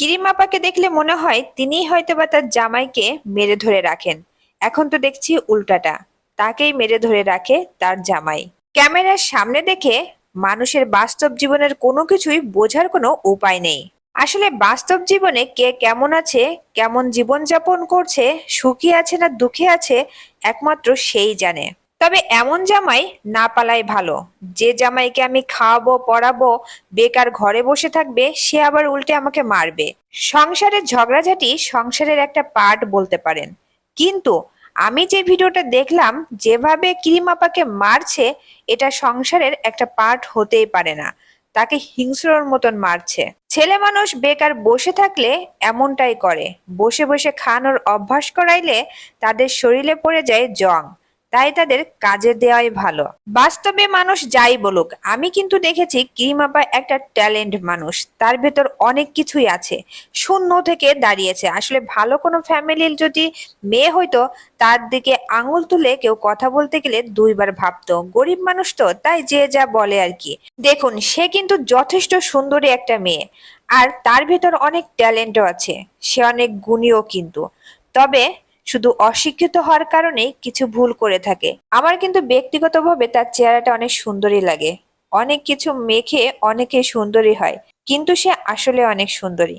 কিরিমাপাকে দেখলে মনে হয় তিনিই হয়তোবা তার জামাইকে মেরে ধরে রাখেন। এখন তো দেখছি উল্টাটা। তাকেই মেরে ধরে রাখে তার জামাই। ক্যামেরার সামনে দেখে মানুষের বাস্তব জীবনের কোনো কিছুই বোঝার কোনো উপায় নেই। আসলে বাস্তব জীবনে কে কেমন আছে, কেমন জীবনযাপন করছে, সুখী আছে না দুঃখে আছে, একমাত্র সেই জানে। তবে এমন জামাই না পালাই ভালো। যে জামাইকে আমি খাওয়াবো, পড়াবো, বেকার ঘরে বসে থাকবে, সে আবার উল্টে আমাকে মারবে। সংসারের ঝগড়াঝাটি সংসারের একটা পার্ট বলতে পারেন। কিন্তু আমি যে ভিডিওটা দেখলাম, যেভাবে ক্রিমাপাকে মারছে, এটা সংসারের একটা পার্ট হতেই পারে না। তাকে হিংস্রর মতন মারছে। ছেলে মানুষ বেকার বসে থাকলে এমনটাই করে। বসে বসে খানোর অভ্যাস করাইলে তাদের শরীরে পড়ে যায় জং। তাই তাদের কাজে দেওয়াই ভালো। বাস্তবে মানুষ যাই বলুক, আমি কিন্তু দেখেছি কিরিমাপা একটা ট্যালেন্ট মানুষ, তার ভেতর অনেক কিছুই আছে। শূন্য থেকে দাঁড়িয়েছে। আসলে ভালো কোনো ফ্যামিলির যদি মেয়ে হইতো, তার দিকে আঙুল তুলে কেউ কথা বলতে গেলে দুইবার ভাবতো। গরিব মানুষ তো, তাই যে যা বলে আর কি। দেখুন, সে কিন্তু যথেষ্ট সুন্দরী একটা মেয়ে, আর তার ভেতর অনেক ট্যালেন্টও আছে। সে অনেক গুণীও কিন্তু। তবে শুধু অশিক্ষিত হওয়ার কারণেই কিছু ভুল করে থাকে। আমার কিন্তু ব্যক্তিগতভাবে তার চেহারাটা অনেক সুন্দরী লাগে। অনেক কিছু মেখে অনেকে সুন্দরী হয়, কিন্তু সে আসলে অনেক সুন্দরী।